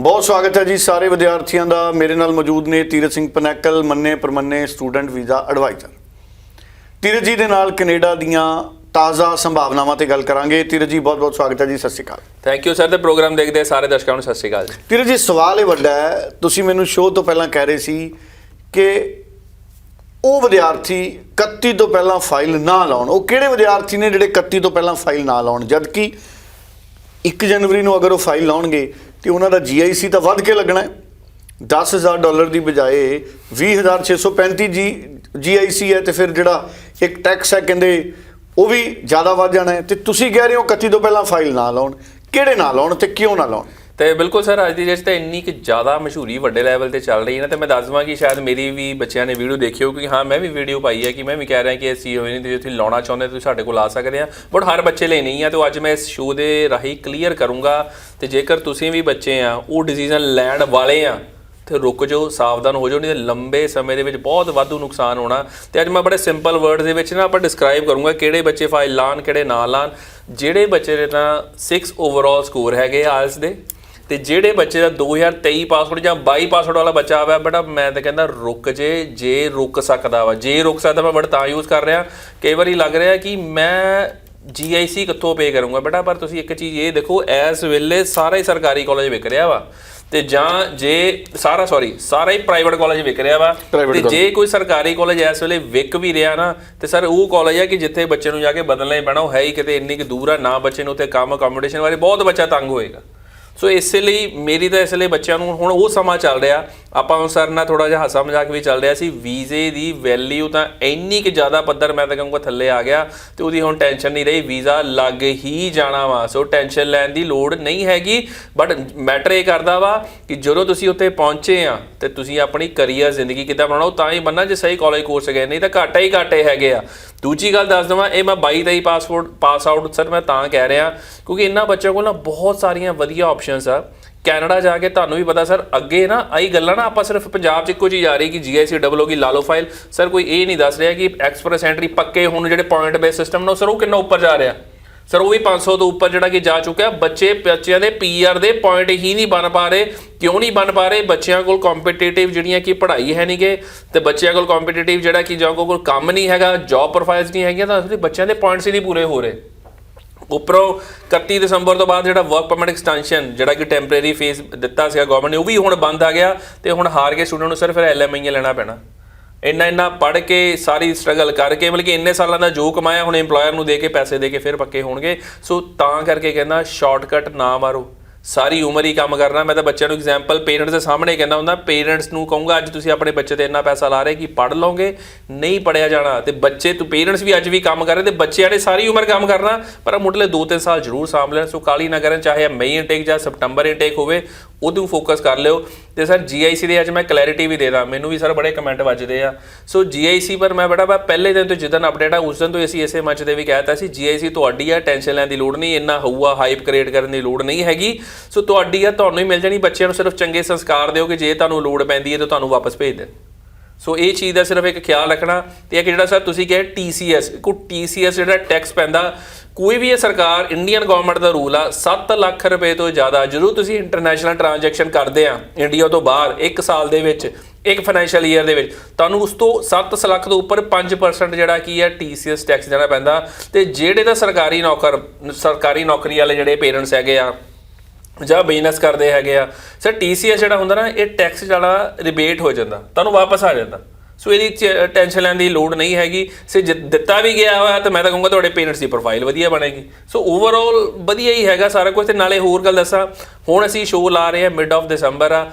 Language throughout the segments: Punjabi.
ਬਹੁਤ ਸਵਾਗਤ ਹੈ ਜੀ ਸਾਰੇ ਵਿਦਿਆਰਥੀਆਂ ਦਾ। ਮੇਰੇ ਨਾਲ ਮੌਜੂਦ ਨੇ ਤੀਰਥ ਸਿੰਘ ਪਨੈਕਲ ਮੰਨੇ ਪਰਮੰਨੇ ਸਟੂਡੈਂਟ ਵੀਜ਼ਾ ਐਡਵਾਈਜ਼ਰ। ਤੀਰਥ ਜੀ ਦੇ ਨਾਲ ਕੈਨੇਡਾ ਦੀਆਂ ਤਾਜ਼ਾ ਸੰਭਾਵਨਾਵਾਂ ਤੇ ਗੱਲ ਕਰਾਂਗੇ। ਤੀਰਥ ਜੀ ਬਹੁਤ ਬਹੁਤ ਸਵਾਗਤ ਹੈ ਜੀ। ਸਤਿ ਸ਼੍ਰੀ ਅਕਾਲ। ਥੈਂਕ ਯੂ ਸਰ ਤੇ ਪ੍ਰੋਗਰਾਮ ਦੇਖਦੇ ਸਾਰੇ ਦਰਸ਼ਕਾਂ ਨੂੰ। ਸਤਿ ਸ਼੍ਰੀ ਅਕਾਲ ਜੀ। ਤੀਰਥ ਜੀ ਸਵਾਲ ਇਹ ਵੱਡਾ ਹੈ। ਤੁਸੀਂ ਮੈਨੂੰ ਸ਼ੋਅ ਤੋਂ ਪਹਿਲਾਂ ਕਹਿ ਰਹੇ ਸੀ ਕਿ ਉਹ ਵਿਦਿਆਰਥੀ 31 ਤੋਂ ਪਹਿਲਾਂ ਫਾਈਲ ਨਾ ਲਾਉਣ। ਉਹ ਕਿਹੜੇ ਵਿਦਿਆਰਥੀ ਨੇ ਜਿਹੜੇ 31 ਤੋਂ ਪਹਿਲਾਂ ਫਾਈਲ ਨਾ ਲਾਉਣ? ਜਦਕਿ 1 ਜਨਵਰੀ ਨੂੰ ਅਗਰ ਉਹ ਫਾਈਲ ਲਾਉਣਗੇ ਤੇ ਉਹਨਾਂ ਦਾ GIC ਤਾਂ ਵੱਧ ਕੇ ਲੱਗਣਾ ਹੈ। 10000 ਡਾਲਰ ਦੀ ਬਜਾਏ 20635 ਜੀ GIC ਹੈ ਤੇ ਫਿਰ ਜਿਹੜਾ ਇੱਕ ਟੈਕਸ ਹੈ ਕਹਿੰਦੇ, ਉਹ ਵੀ ਜ਼ਿਆਦਾ ਵੱਧ ਜਾਣਾ ਹੈ। ਤੇ ਤੁਸੀਂ ਕਹਿ ਰਹੇ ਹੋ 31 ਤੋਂ ਪਹਿਲਾਂ ਫਾਈਲ ਨਾ ਲਾਉਣ। ਕਿਹੜੇ ਨਾ ਲਾਉਣ ਤੇ ਕਿਉਂ ਨਾ ਲਾਉਣ? ਤੇ ਬਿਲਕੁਲ ਸਰ, ਅੱਜ ਦੀ ਡੇਟ ਤੇ ਇੰਨੀ ਕਿ ਜ਼ਿਆਦਾ ਮਸ਼ਹੂਰੀ ਵੱਡੇ ਲੈਵਲ ਤੇ ਚੱਲ ਰਹੀ ਹੈ ਨਾ, ਤੇ ਮੈਂ ਦੱਸ ਦਵਾਂ ਕਿ ਸ਼ਾਇਦ ਮੇਰੀ ਵੀ ਬੱਚਿਆਂ ਨੇ ਵੀਡੀਓ ਦੇਖੀ ਹੋ ਹਾਂ, ਮੈਂ ਵੀ ਵੀਡੀਓ ਪਾਈ ਹੈ ਕਿ ਮੈਂ ਵੀ ਕਹਿ ਰਿਹਾ ਕਿ ਇਹ ਚੀਜ਼ ਨਹੀਂ ਤੇ ਤੁਸੀਂ ਲਾਉਣਾ ਚਾਹੁੰਦੇ, ਤੁਸੀਂ ਸਾਡੇ ਕੋਲ ਆ ਸਕਦੇ ਆ ਬਟ ਹਰ ਬੱਚੇ ਲਈ ਨਹੀਂ ਆ, ਤੇ ਅੱਜ ਮੈਂ ਇਸ ਸ਼ੋਅ ਦੇ ਰਾਹੀਂ ਕਲੀਅਰ ਕਰੂੰਗਾ, ਤੇ ਜੇਕਰ ਤੁਸੀਂ ਵੀ ਬੱਚੇ ਆ, ਉਹ ਡਿਸੀਜਨ ਲੈਣ ਵਾਲੇ ਆ, ਤੇ ਰੁਕ ਜਾਓ, ਸਾਵਧਾਨ ਹੋ ਜਾਓ, ਨਹੀਂ ਤੇ ਲੰਬੇ ਸਮੇਂ ਦੇ ਵਿੱਚ ਬਹੁਤ ਵਾਧੂ ਨੁਕਸਾਨ ਹੋਣਾ। ਤੇ ਅੱਜ ਮੈਂ ਬੜੇ ਸਿੰਪਲ ਵਰਡ ਦੇ ਵਿੱਚ ਨਾ ਆਪਾਂ ਡਿਸਕ੍ਰਾਈਬ ਕਰੂੰਗਾ ਕਿਹੜੇ ਬੱਚੇ ਫਾਈਲ ਲਾਣ, ਕਿਹੜੇ ਨਾ ਲਾਣ। ਜਿਹੜੇ ਬੱਚੇ ਦੇ ਤਾਂ 6 ਓਵਰਆਲ ਸਕੋਰ ਹੈਗੇ ਆਇਲਸ ਦੇ। ਤੇ ਜਿਹੜੇ ਬੱਚੇ ਦਾ 2023 ਪਾਸਵਰਡ ਜਾਂ 22 ਪਾਸਵਰਡ ਵਾਲਾ ਬੱਚਾ ਆਵਾ ਬੇਟਾ ਮੈਂ ਤਾਂ ਕਹਿੰਦਾ ਰੁਕ ਜੇ ਜੇ ਰੁਕ ਸਕਦਾ ਵਾ। ਜੇ ਰੁਕ ਸਕਦਾ ਮੈਂ ਵਰਡ ਤਾਂ ਯੂਜ਼ ਕਰ ਰਿਹਾ। ਕਈ ਵਾਰੀ ਲੱਗ ਰਿਹਾ ਕਿ ਮੈਂ GIC ਕਿੱਥੋਂ ਪੇ ਕਰੂੰਗਾ? ਬੇਟਾ ਪਰ ਤੁਸੀਂ ਇੱਕ ਚੀਜ਼ ਇਹ ਦੇਖੋ ਇਸ ਵੇਲੇ ਸਾਰਾ ਹੀ ਸਰਕਾਰੀ ਕਾਲਜ ਵਿਕ ਰਿਹਾ ਵਾ। ਤੇ ਜਾਂ ਜੇ ਸਾਰਾ ਸੌਰੀ ਸਾਰਾ ਹੀ ਪ੍ਰਾਈਵੇਟ ਕਾਲਜ ਵਿਕ ਰਿਹਾ ਵਾ। ਤੇ। ਜੇ ਕੋਈ ਸਰਕਾਰੀ ਕਾਲਜ ਇਸ ਵੇਲੇ ਵਿਕ ਵੀ ਰਿਹਾ ਨਾ ਤੇ ਸਰ ਉਹ ਕਾਲਜ ਹੈ ਕਿ ਜਿੱਥੇ ਬੱਚੇ ਨੂੰ ਜਾ ਕੇ ਬਦਲਣਾ ਹੀ ਪੈਣਾ ਉਹ ਹੈ ਹੀ ਕਿਤੇ ਇੰਨੀ ਕਿ ਦੂਰ ਆ ਨਾ ਬੱਚੇ ਨੂੰ ਉੱਥੇ ਕੰਮ ਅਕੋਮੋਡੇਸ਼ਨ ਬਾਰੇ ਬਹੁਤ ਬੱਚਾ ਤੰਗ ਹੋਏਗਾ। ਸੋ ਇਸੇ ਲਈ ਮੇਰੀ ਤਾਂ ਇਸ ਲਈ ਬੱਚਿਆਂ ਨੂੰ ਹੁਣ ਉਹ ਸਮਾਂ ਚੱਲ ਰਿਹਾ। ਆਪਾਂ ਹੁਣ ਸਰ ਨਾਲ ਥੋੜਾ ਜਿਹਾ ਹਾਸਾ ਮਜ਼ਾਕ ਵੀ ਚੱਲ ਰਿਹਾ ਸੀ। ਵੀਜ਼ੇ ਦੀ ਵੈਲਿਊ ਤਾਂ ਇੰਨੀ ਕਿ ਜ਼ਿਆਦਾ ਪੱਧਰ ਮੈਂ ਤਾਂ ਕਹੂੰਗਾ ਥੱਲੇ ਆ ਗਿਆ ਤੇ ਉਹਦੀ ਹੁਣ ਟੈਨਸ਼ਨ ਨਹੀਂ ਰਹੀ। ਵੀਜ਼ਾ ਲੱਗ ਹੀ ਜਾਣਾ ਵਾ। ਸੋ ਟੈਨਸ਼ਨ ਲੈਣ ਦੀ ਲੋੜ ਨਹੀਂ ਹੈਗੀ। ਬਟ ਮੈਟਰ ਇਹ ਕਰਦਾ ਵਾ ਕਿ ਜਦੋਂ ਤੁਸੀਂ ਉੱਥੇ ਪਹੁੰਚੇ ਆ ਤੇ ਤੁਸੀਂ ਆਪਣੀ ਕਰੀਅਰ ਜ਼ਿੰਦਗੀ ਕਿੱਦਾਂ ਬਣਾਉਣਾ ਤਾਂ ਹੀ ਬੰਨਾ ਜੇ ਸਹੀ ਕਾਲਜ ਕੋਰਸ ਗਏ ਨਹੀਂ ਤਾਂ ਘਾਟਾ ਹੀ ਘਾਟੇ ਹੈਗੇ ਆ। ਦੂਜੀ ਗੱਲ ਦੱਸ ਦਵਾਂ, ਇਹ ਮੈਂ 22 23 ਪਾਸਪੋਰਟ ਪਾਸ ਆਊਟ ਸਰ ਮੈਂ ਤਾਂ ਕਹਿ ਰਿਹਾ। ਕਿਉਂਕਿ ਇਹਨਾਂ ਬੱਚਿਆਂ ਕੋਲ ਨਾ ਬਹੁਤ ਸਾਰੀਆਂ ਵਧੀਆ ਆਪਸ਼ਨਸ ਆ। ਕੈਨੇਡਾ ਜਾ ਕੇ ਤੁਹਾਨੂੰ ਵੀ ਪਤਾ ਸਰ, ਅੱਗੇ ਨਾ ਆਈ ਗੱਲਾਂ ਨਾ ਆਪਾਂ ਸਿਰਫ ਪੰਜਾਬ 'ਚ ਇੱਕੋ ਚੀਜ਼ ਆ ਰਹੀ ਕਿ ਜੀਆਈਸੀ ਡਬਲ ਹੋ ਗਈ ਲਾ ਫਾਈਲ ਸਰ, ਕੋਈ ਇਹ ਨਹੀਂ ਦੱਸ ਰਿਹਾ ਕਿ ਐਕਸਪ੍ਰੈਸ ਐਂਟਰੀ ਪੱਕੇ ਹੁਣ ਜਿਹੜੇ ਪੁਆਇੰਟ ਬੇਸ ਸਿਸਟਮ ਨੇ ਸਰ ਉਹ ਕਿੰਨਾ ਉੱਪਰ ਜਾ ਰਿਹਾ। ਸਰ, ਉਹ ਵੀ 500 ਤੋਂ ਉੱਪਰ ਜਿਹੜਾ ਕਿ ਜਾ ਚੁੱਕਿਆ। ਬੱਚੇ, ਬੱਚਿਆਂ ਦੇ ਪੀਆਰ ਦੇ ਪੁਆਇੰਟ ਹੀ ਨਹੀਂ ਬਣ ਪਾ ਰਹੇ। ਕਿਉਂ ਨਹੀਂ ਬਣ ਪਾ ਰਹੇ? ਬੱਚਿਆਂ ਕੋਲ ਕੰਪੀਟੀਟਿਵ ਜਿਹੜੀਆਂ ਕਿ ਪੜ੍ਹਾਈ ਹੈ ਨਹੀਂ ਨਹੀਂਗੇ ਤੇ ਬੱਚਿਆਂ ਕੋਲ ਕੰਪੀਟੀਟਿਵ ਜਿਹੜਾ ਕਿ ਜਾਂ ਕੋਲ ਕੰਮ ਨਹੀਂ ਹੈਗਾ ਜੌਬ ਪ੍ਰੋਫਾਈਲਸ ਨਹੀਂ ਹੈਗੀਆਂ, ਤਾਂ ਅਸਲੀ ਬੱਚਿਆਂ ਦੇ ਪੁਆਇੰਟਸ ਹੀ ਨਹੀਂ ਪੂਰੇ ਹੋ ਰਹੇ। ਉੱਪਰੋਂ 31 ਦਸੰਬਰ ਤੋਂ ਬਾਅਦ ਜਿਹੜਾ ਵਰਕ ਪਰਮਿਟ ਐਕਸਟੈਂਸ਼ਨ ਜਿਹੜਾ ਕਿ ਟੈਂਪਰੇਰੀ ਫੇਸ ਦਿੱਤਾ ਸੀਗਾ ਗਵਰਨਮੈਂਟ ਨੇ, ਉਹ ਵੀ ਹੁਣ ਬੰਦ ਆ ਗਿਆ ਤੇ ਹੁਣ ਹਾਰ ਕੇ ਸਟੂਡੈਂਟ ਨੂੰ ਸਿਰਫ ਐਲਐਮਆਈ ਲੈਣਾ ਪੈਣਾ। ਇੰਨਾ ਇੰਨਾ ਪੜ੍ਹ ਕੇ ਸਾਰੀ ਸਟਰਗਲ ਕਰਕੇ, ਮਤਲਬ ਕਿ ਇੰਨੇ ਸਾਲਾਂ ਦਾ ਜੋ ਕਮਾਇਆ, ਹੁਣ EMPLOYER ਨੂੰ ਦੇ ਕੇ ਪੈਸੇ ਦੇ ਕੇ ਫਿਰ ਪੱਕੇ ਹੋਣਗੇ। ਸੋ ਤਾਂ ਕਰਕੇ ਕਹਿੰਦਾ ਸ਼ਾਰਟਕਟ ਨਾ ਮਾਰੋ। ਸਾਰੀ ਉਮਰ ਹੀ ਕੰਮ ਕਰਨਾ। ਮੈਂ ਤਾਂ ਬੱਚਿਆਂ ਨੂੰ ਐਗਜ਼ਾਮਪਲ ਪੇਰੈਂਟਸ ਦੇ ਸਾਹਮਣੇ ਕਹਿੰਦਾ ਹੁੰਦਾ ਪੇਰੈਂਟਸ ਨੂੰ ਕਹੂੰਗਾ, ਅੱਜ ਤੁਸੀਂ ਆਪਣੇ ਬੱਚੇ ਤੇ ਇੰਨਾ ਪੈਸਾ ਲਾ ਰਹੇ ਕਿ ਪੜ੍ਹ ਲਓਗੇ, ਨਹੀਂ ਪੜਿਆ ਜਾਣਾ। ਤੇ ਬੱਚੇ ਤੂੰ ਪੇਰੈਂਟਸ ਵੀ ਅੱਜ ਵੀ ਕੰਮ ਕਰ ਰਹੇ ਤੇ ਬੱਚਿਆਂ ਨੇ ਸਾਰੀ ਉਮਰ ਕੰਮ ਕਰਨਾ, ਪਰ ਮੁੱਢਲੇ 2-3 ਸਾਲ ਜ਼ਰੂਰ ਸਾਂਭ ਲੈਣ। ਸੋ ਕਾਲੀ ਨਾ ਕਰਨ, ਚਾਹੇ ਮਈ ਇਨਟੇਕ ਜਾਂ ਸਪਟੰਬਰ ਇਨਟੇਕ ਹੋਵੇ ਉਹਨੂੰ ਫੋਕਸ ਕਰ ਲਿਓ। ਤੇ ਸਰ GIC ਦੇ ਅੱਜ ਮੈਂ ਕਲੈਰਿਟੀ ਵੀ ਦੇ ਦਾਂ। ਮੈਨੂੰ ਵੀ ਸਰ ਬੜੇ ਕਮੈਂਟ ਵੱਜਦੇ ਆ। ਸੋ GIC ਪਰ ਮੈਂ ਬੜਾ ਮੈਂ ਪਹਿਲੇ ਦਿਨ ਤੋਂ ਜਿੱਦਨ ਅਪਡੇਟ ਆ, ਉਸ ਦਿਨ ਤੋਂ ਅਸੀਂ ਇਸੇ ਮੰਚ ਤੇ ਵੀ ਕਹਿਤਾ ਸੀ GIC ਤੁਹਾਡੀ ਆ ਟੈਨਸ਼ਨ ਲੈਣ ਦੀ ਲੋੜ ਨਹੀਂ, ਇੰਨਾ ਹੋਊਗਾ ਹਾਈਪ ਕ੍ਰੀਏਟ ਕਰਨ ਦੀ ਲੋੜ ਨਹੀਂ ਹੈਗੀ। ਸੋ ਤੁਹਾਡੀ ਆ ਤੁਹਾਨੂੰ ਹੀ ਮਿਲ ਜਾਣੀ, ਬੱਚਿਆਂ ਨੂੰ ਸਿਰਫ ਚੰਗੇ ਸੰਸਕਾਰ ਦਿਓ ਕਿ ਜੇ ਤੁਹਾਨੂੰ ਲੋੜ ਪੈਂਦੀ ਹੈ ਤਾਂ ਤੁਹਾਨੂੰ ਵਾਪਸ ਭੇਜ ਦੇਣ। ਸੋ ਇਹ ਚੀਜ਼ ਦਾ ਸਿਰਫ ਇੱਕ ਖਿਆਲ ਰੱਖਣਾ ਤੇ ਇੱਕ ਜਿਹੜਾ ਸਰ ਤੁਸੀਂ ਕਿਹਾ TCS ਕੋ TCS ਜਿਹੜਾ ਟੈਕਸ ਪੈਂਦਾ, ਕੋਈ ਵੀ ਇਹ ਸਰਕਾਰ ਇੰਡੀਅਨ ਗਵਰਨਮੈਂਟ ਦਾ ਰੂਲ ਆ 7 ਲੱਖ ਰੁਪਏ ਤੋਂ ਜ਼ਿਆਦਾ ਜਦੋਂ ਤੁਸੀਂ ਇੰਟਰਨੈਸ਼ਨਲ ਟ੍ਰਾਂਜੈਕਸ਼ਨ ਕਰਦੇ ਆ ਇੰਡੀਆ ਤੋਂ ਬਾਹਰ, ਇੱਕ ਸਾਲ ਦੇ ਵਿੱਚ, ਇੱਕ ਫਾਈਨੈਂਸ਼ੀਅਲ ਈਅਰ ਦੇ ਵਿੱਚ, ਤੁਹਾਨੂੰ ਉਸ ਤੋਂ 7 ਲੱਖ ਤੋਂ ਉੱਪਰ 5% ਜਿਹੜਾ ਕੀ ਹੈ TCS ਟੈਕਸ ਦੇਣਾ ਪੈਂਦਾ ਤੇ ਜਿਹੜੇ ਤਾਂ ਸਰਕਾਰੀ ਨੌਕਰ, ਸਰਕਾਰੀ ਨੌਕਰੀ ਵਾਲੇ ਜਿਹੜੇ ਪੇਰੈਂਟਸ ਹੈਗੇ ਆ ਜਾਂ ਬਿਜ਼ਨਸ ਕਰਦੇ ਹੈਗੇ ਆ। ਸਰ TCS ਜਿਹੜਾ ਹੁੰਦਾ ਨਾ, ਇਹ ਟੈਕਸ ਜਿਹੜਾ ਰਿਬੇਟ ਹੋ ਜਾਂਦਾ। ਤੁਹਾਨੂੰ ਵਾਪਸ ਆ ਜਾਂਦਾ। ਸੋ ਇਹਦੀ ਟੈਨਸ਼ਨ ਲੈਣ ਦੀ ਲੋੜ ਨਹੀਂ ਹੈਗੀ। ਸੇ ਜੇ ਦਿੱਤਾ ਵੀ ਗਿਆ ਹੋਇਆ ਤਾਂ ਮੈਂ ਤਾਂ ਕਹੂੰਗਾ ਤੁਹਾਡੇ ਪੇਰੈਂਟਸ ਦੀ ਪ੍ਰੋਫਾਈਲ ਵਧੀਆ ਬਣੇਗੀ। ਸੋ ਓਵਰਆਲ ਵਧੀਆ ਹੀ ਹੈਗਾ ਸਾਰਾ ਕੁਝ ਤੇ ਨਾਲੇ ਹੋਰ ਗੱਲ ਦੱਸਾਂ। ਹੁਣ ਅਸੀਂ ਸ਼ੋਅ ਲਾ ਰਹੇ ਹਾਂ ਮਿਡ ਆਫ ਦਸੰਬਰ ਆ।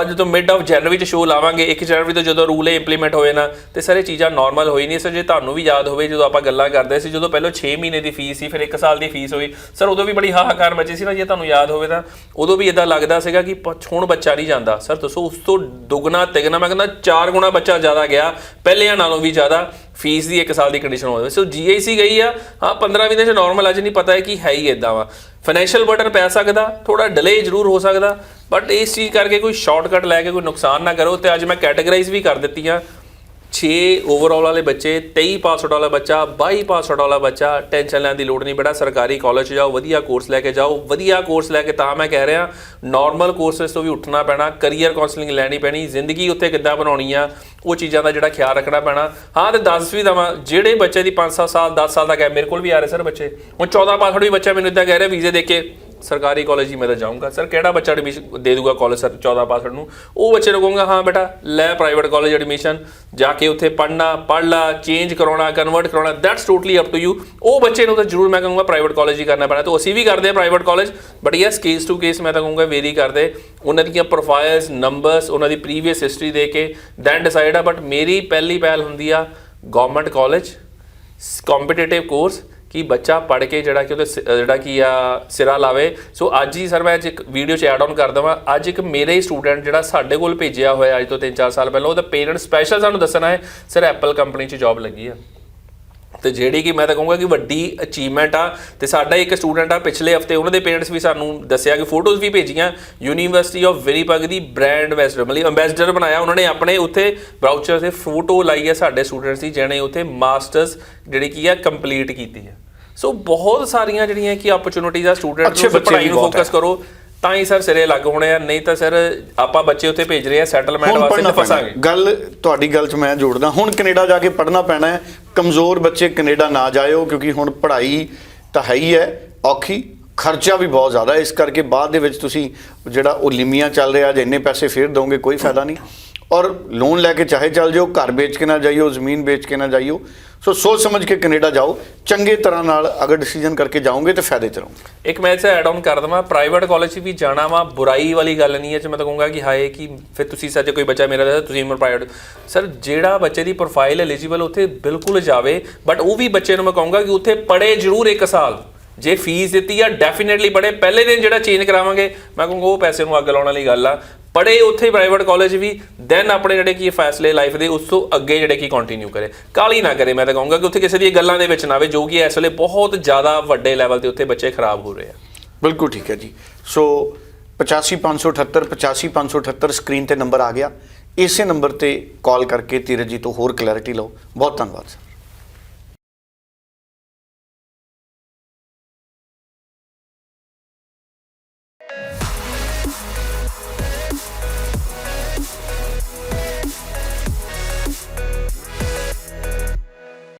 ਅੱਜ ਤੋਂ ਮਿਡ ਆਫ ਜਨਵਰੀ ਚ ਸ਼ੋਅ ਲਾਵਾਂਗੇ 1 ਜਨਵਰੀ ਤੋਂ ਜਦੋਂ ਰੂਲ ਇੰਪਲੀਮੈਂਟ ਹੋਏ ਨਾ, ਤੇ ਸਾਰੇ ਚੀਜ਼ਾਂ ਨਾਰਮਲ ਹੋਈ ਨਹੀਂ। ਸਰ, ਜੇ ਤੁਹਾਨੂੰ ਵੀ ਯਾਦ ਹੋਵੇ, ਜਦੋਂ ਆਪਾਂ ਗੱਲਾਂ ਕਰਦੇ ਸੀ, ਜਦੋਂ ਪਹਿਲਾਂ 6 ਮਹੀਨੇ ਦੀ ਫੀਸ ਸੀ, ਫਿਰ 1 ਸਾਲ ਦੀ ਫੀਸ ਹੋਈ। ਸਰ, ਉਦੋਂ ਵੀ ਬੜੀ ਹਾਹਾਕਾਰ ਮਚੀ ਸੀ ਨਾ, ਜੇ ਤੁਹਾਨੂੰ ਯਾਦ ਹੋਵੇ ਤਾਂ। ਉਦੋਂ ਵੀ ਇਦਾਂ ਲੱਗਦਾ ਸੀਗਾ ਕਿ ਪ- ਹੁਣ ਬੱਚਾ ਨਹੀਂ ਜਾਂਦਾ। ਸਰ, ਦੱਸੋ, ਉਸ ਤੋਂ ਦੁੱਗਣਾ, ਤਿਗਣਾ, ਮੈਂ ਕਹਿੰਦਾ ਚਾਰ ਗੁਣਾ ਬੱਚਾ ਜ਼ਿਆਦਾ ਗਿਆ। ਪਹਿਲਿਆਂ ਨਾਲੋਂ ਵੀ ਜ਼ਿਆਦਾ ਫੀਸ ਦੀ 1 ਸਾਲ ਦੀ ਕੰਡੀਸ਼ਨ ਹੋ ਜਾਵੇ ਸੋ GIC ਗਈ ਆ। ਹਾਂ 15 20 ਦਿਨ ਚ ਨਾਰਮਲ ਅੱਜ ਨਹੀਂ ਪਤਾ ਹੈ ਕਿ ਹੈ ਹੀ ਇਦਾਂ ਵਾ। ਫਾਈਨੈਂਸ਼ੀਅਲ ਬਰਡਨ ਪੈ ਸਕਦਾ ਥੋੜਾ ਡਿਲੇ ਜ਼ਰੂਰ ਹੋ ਸਕਦਾ। ਬਟ ਇਸ ਚੀਜ਼ ਕਰਕੇ ਕੋਈ ਸ਼ਾਰਟਕਟ ਲੈ ਕੇ ਕੋਈ ਨੁਕਸਾਨ ਨਾ ਕਰੋ ਤੇ ਅੱਜ ਮੈਂ ਕੈਟਾਗਰਾਈਜ਼ ਵੀ ਕਰ ਦਿੱਤੀਆਂ 6 ਓਵਰਆਲ ਵਾਲੇ ਬੱਚੇ 23 ਪਾਸ ਆਊਟ ਵਾਲਾ ਬੱਚਾ 22 ਪਾਸ ਆਊਟ ਵਾਲਾ ਬੱਚਾ ਟੈਨਸ਼ਨ ਲੈਣ ਦੀ ਲੋੜ ਨਹੀਂ ਬੇਟਾ, ਸਰਕਾਰੀ ਕਾਲਜ 'ਚ ਜਾਓ, ਵਧੀਆ ਕੋਰਸ ਲੈ ਕੇ ਜਾਓ। ਵਧੀਆ ਕੋਰਸ ਲੈ ਕੇ ਤਾਂ ਮੈਂ ਕਹਿ ਰਿਹਾ ਨਾਰਮਲ ਕੋਰਸਸ ਤੋਂ ਵੀ ਉੱਠਣਾ ਪੈਣਾ ਕੈਰੀਅਰ ਕਾਉਂਸਲਿੰਗ ਲੈਣੀ ਪੈਣੀ, ਜ਼ਿੰਦਗੀ ਉੱਥੇ ਕਿੱਦਾਂ ਬਣਾਉਣੀ ਆ, ਉਹ ਚੀਜ਼ਾਂ ਦਾ ਜਿਹੜਾ ਖਿਆਲ ਰੱਖਣਾ ਪੈਣਾ। ਹਾਂ, ਤੇ 10 ਵੀ ਦਵਾਂ, ਜਿਹੜੇ ਬੱਚੇ ਦੀ 5-7 ਸਾਲ 10 ਸਾਲ ਦਾ ਗੈਪ ਮੇਰੇ ਕੋਲ ਵੀ ਆ ਰਹੇ ਸਰ ਬੱਚੇ। ਹੁਣ 14 ਪਾਸ ਆਊਟ ਵੀ ਬੱਚਾ ਮੈਨੂੰ ਇਦਾਂ ਕਹਿ ਰਿਹਾ, ਵੀਜ਼ੇ ਦੇ ਕੇ। ਸਰਕਾਰੀ ਕਾਲਜ ਹੀ ਮੈਂ ਤਾਂ ਜਾਊਂਗਾ। ਸਰ, ਕਿਹੜਾ ਬੱਚਾ ਐਡਮਿਸ਼ਨ ਦੇ ਦੂਗਾ ਕਾਲਜ ਸਰ 14 ਪਾਸ ਆਊਟ ਨੂੰ? ਉਹ ਬੱਚੇ ਨੂੰ ਕਹੂੰਗਾ, ਹਾਂ ਬੇਟਾ, ਲੈ ਪ੍ਰਾਈਵੇਟ ਕਾਲਜ ਐਡਮਿਸ਼ਨ ਜਾ ਕੇ ਉੱਥੇ ਪੜ੍ਹਨਾ, ਪੜ੍ਹ ਲਾ ਚੇਂਜ ਕਰਾਉਣਾ ਕਨਵਰਟ ਕਰਾਉਣਾ that's totally up to you ਉਹ ਬੱਚੇ ਨੂੰ ਤਾਂ ਜ਼ਰੂਰ ਮੈਂ ਕਹੂੰਗਾ ਪ੍ਰਾਈਵੇਟ ਕਾਲਜ ਹੀ ਕਰਨਾ ਪੈਣਾ। ਤਾਂ ਅਸੀਂ ਵੀ ਕਰਦੇ ਆ private college but yes case to case ਮੈਂ ਤਾਂ ਕਹੂੰਗਾ ਵੇਰੀ ਕਰਦੇ। ਉਹਨਾਂ ਦੀਆਂ ਪ੍ਰੋਫਾਈਲਸ ਨੰਬਰਸ ਉਹਨਾਂ ਦੀ ਪ੍ਰੀਵੀਅਸ ਹਿਸਟਰੀ ਦੇ ਕੇ ਦੈਨ ਡਿਸਾਈਡ ਆ। ਬਟ ਮੇਰੀ ਪਹਿਲੀ ਪਹਿਲ ਹੁੰਦੀ ਆ ਗਵਰਨਮੈਂਟ ਕਾਲਜ ਕੰਪੀਟੀਟਿਵ ਕੋਰਸ ਕਿ ਬੱਚਾ ਪੜ੍ਹ ਕੇ ਜਿਹੜਾ ਕਿ ਉਹਦੇ ਸ- ਜਿਹੜਾ ਕੀ ਆ ਸਿਰਾ ਲਾਵੇ। ਸੋ ਅੱਜ ਹੀ ਸਰ ਮੈਂ ਅੱਜ ਇੱਕ ਵੀਡੀਓ ਚ ਐਡ ਆਨ ਕਰ ਦਵਾਂ। ਅੱਜ ਇੱਕ ਮੇਰੇ ਹੀ ਸਟੂਡੈਂਟ ਜਿਹੜਾ ਸਾਡੇ ਕੋਲ ਭੇਜਿਆ ਹੋਇਆ ਅੱਜ ਤੋਂ 3-4 ਸਾਲ ਪਹਿਲਾਂ, ਉਹਦਾ ਪੇਰੈਂਟ ਸਪੈਸ਼ਲ ਸਾਨੂੰ ਦੱਸਣਾ ਹੈ। ਸਰ ਐਪਲ ਕੰਪਨੀ 'ਚ ਜੌਬ ਲੱਗੀ ਆ। ਤੇ ਜਿਹੜੀ ਕਿ ਮੈਂ ਤਾਂ ਕਹੂੰਗਾ ਕਿ ਵੱਡੀ ਅਚੀਵਮੈਂਟ ਆ ਤੇ ਸਾਡਾ ਇੱਕ ਸਟੂਡੈਂਟ ਆ ਪਿਛਲੇ ਹਫ਼ਤੇ ਉਹਨਾਂ ਦੇ ਪੇਰੈਂਟਸ ਵੀ ਸਾਨੂੰ ਦੱਸਿਆ ਕਿ ਫੋਟੋਜ਼ ਵੀ ਭੇਜੀਆਂ ਯੂਨੀਵਰਸਿਟੀ ਆਫ ਵਿਨੀਪਗ ਦੀ ਬ੍ਰਾਂਡ ਐਂਬੈਸਡਰ ਮਤਲਬ ਐਂਬੈਸਡਰ ਬਣਾਇਆ ਉਹਨਾਂ ਨੇ ਆਪਣੇ ਉੱਥੇ ਬਰਾਊਚਰ ਤੇ ਫੋਟੋ ਲਾਈ ਹੈ ਸਾਡੇ ਸਟੂਡੈਂਟਸ ਦੀ ਜਿਹਨੇ ਉੱਥੇ ਮਾਸਟਰਸ ਜਿਹੜੀ ਕੀ ਆ ਕੰਪਲੀਟ ਕੀਤੀ ਹੈ ਸੋ ਬਹੁਤ ਸਾਰੀਆਂ ਜਿਹੜੀਆਂ ਕਿ ਆਪਰਚੁਨਿਟੀਜ਼ ਆ ਸਟੂਡੈਂਟ ਨੂੰ ਪੜ੍ਹਾਈ ਨੂੰ ਫੋਕਸ ਕਰੋ। ਤਾਂ ਹੀ ਸਰ ਸਿਰੇ ਲੱਗ ਹੋਣੇ ਆ ਨਹੀਂ ਤਾਂ ਸਰ ਆਪਾਂ ਬੱਚੇ ਉੱਥੇ ਭੇਜ ਰਹੇ ਆ ਸੈਟਲਮੈਂਟ ਹੁਣ ਵਾਸਤੇ ਪੜਨਾ ਤਾਂ ਪੈਣਾ। ਫਸਾਂਗੇ। ਗੱਲ ਤੁਹਾਡੀ ਗੱਲ 'ਚ ਮੈਂ ਜੋੜਦਾ। ਹੁਣ ਕੈਨੇਡਾ ਜਾ ਕੇ ਪੜਨਾ ਪੈਣਾ ਹੈ। ਕਮਜ਼ੋਰ ਬੱਚੇ ਕੈਨੇਡਾ ਨਾ ਜਾਇਓ ਕਿਉਂਕਿ ਹੁਣ ਪੜ੍ਹਾਈ ਤਾਂ ਹੈ ਹੀ ਹੈ ਔਖੀ ਖਰਚਾ ਵੀ ਬਹੁਤ ਜ਼ਿਆਦਾ ਹੈ, ਇਸ ਕਰਕੇ ਬਾਅਦ ਦੇ ਵਿੱਚ ਤੁਸੀਂ ਜਿਹੜਾ ਉਹ ਲਿਮੀਆਂ ਚੱਲ ਰਿਹਾ ਜੇ ਇੰਨੇ ਪੈਸੇ ਫੇਰ ਦੋਗੇ ਕੋਈ ਫਾਇਦਾ ਨਹੀਂ। ਔਰ ਲੋਨ ਲੈ ਕੇ ਚਾਹੇ ਚੱਲ ਜਾਓ, ਘਰ ਵੇਚ ਕੇ ਨਾ ਜਾਈਓ, ਜ਼ਮੀਨ ਵੇਚ ਕੇ ਨਾ ਜਾਈਓ। ਸੋ ਸੋਚ ਸਮਝ ਕੇ ਕੈਨੇਡਾ ਜਾਓ। ਚੰਗੇ ਤਰ੍ਹਾਂ ਨਾਲ ਅਗਰ ਡਿਸੀਜਨ ਕਰਕੇ ਜਾਓਗੇ ਤਾਂ ਫਾਇਦੇ 'ਚ ਰਹੋਗੇ। ਇੱਕ ਮੈਂ ਇੱਥੇ ਐਡ ਆਨ ਕਰ ਦਵਾਂ ਪ੍ਰਾਈਵੇਟ ਕਾਲਜ 'ਚ ਵੀ ਜਾਣਾ ਵਾ, ਬੁਰਾਈ ਵਾਲੀ ਗੱਲ ਨਹੀਂ ਹੈ। ਜੇ ਮੈਂ ਤਾਂ ਕਹੂੰਗਾ ਕਿ ਹਾਏ, ਕਿ ਫਿਰ ਤੁਸੀਂ ਸੱਚ ਕੋਈ ਬੱਚਾ ਮੇਰਾ ਦਾ ਤੁਸੀਂ ਮਰ ਪ੍ਰਾਈਵੇਟ ਸਰ, ਜਿਹੜਾ ਬੱਚੇ ਦੀ ਪ੍ਰੋਫਾਈਲ ਐਲੀਜੀਬਲ ਉੱਥੇ ਬਿਲਕੁਲ ਜਾਵੇ ਬਟ ਉਹ ਵੀ ਬੱਚੇ ਨੂੰ ਮੈਂ ਕਹੂੰਗਾ ਕਿ ਉੱਥੇ ਪੜੇ ਜ਼ਰੂਰ ਇੱਕ ਸਾਲ। ਜੇ ਫੀਸ ਦਿੱਤੀ ਆ ਡੈਫੀਨਿਟਲੀ ਪੜੇ ਪਹਿਲੇ ਦਿਨ ਜਿਹੜਾ ਚੇਂਜ ਕਰਾਵਾਂਗੇ, ਮੈਂ ਕਹੂੰਗਾ ਉਹ ਪੈਸੇ ਨੂੰ ਅੱਗ ਲਾਉਣ ਵਾਲੀ ਗੱਲ ਆ। ਪੜ੍ਹੇ ਉੱਥੇ ਪ੍ਰਾਈਵੇਟ ਕਾਲਜ ਵੀ ਦੈਨ ਆਪਣੇ ਜਿਹੜੇ ਕੀ ਫੈਸਲੇ ਲਾਈਫ ਦੇ, ਉਸ ਤੋਂ ਅੱਗੇ ਜਿਹੜੇ ਕੀ ਕੰਟੀਨਿਊ ਕਰੇ। ਕਾਲੀ ਨਾ ਕਰੇ, ਮੈਂ ਤਾਂ ਕਹੂੰਗਾ ਕਿ ਉੱਥੇ ਕਿਸੇ ਦੀ ਗੱਲਾਂ ਦੇ ਵਿੱਚ ਨਾ ਆਵੇ, ਜੋ ਕਿ ਇਸ ਵੇਲੇ ਬਹੁਤ ਜ਼ਿਆਦਾ ਵੱਡੇ ਲੈਵਲ ਤੇ ਉੱਥੇ ਬੱਚੇ ਖਰਾਬ ਹੋ ਰਹੇ ਆ। ਬਿਲਕੁਲ ਠੀਕ ਹੈ ਜੀ। ਸੋ 85578 85578 ਸਕਰੀਨ ਤੇ ਨੰਬਰ ਆ ਗਿਆ। ਇਸੇ ਨੰਬਰ ਤੇ ਕਾਲ ਕਰਕੇ ਧੀਰਜ ਜੀ ਤੋਂ ਹੋਰ ਕਲੈਰਿਟੀ ਲਓ। ਬਹੁਤ ਧੰਨਵਾਦ ਸਰ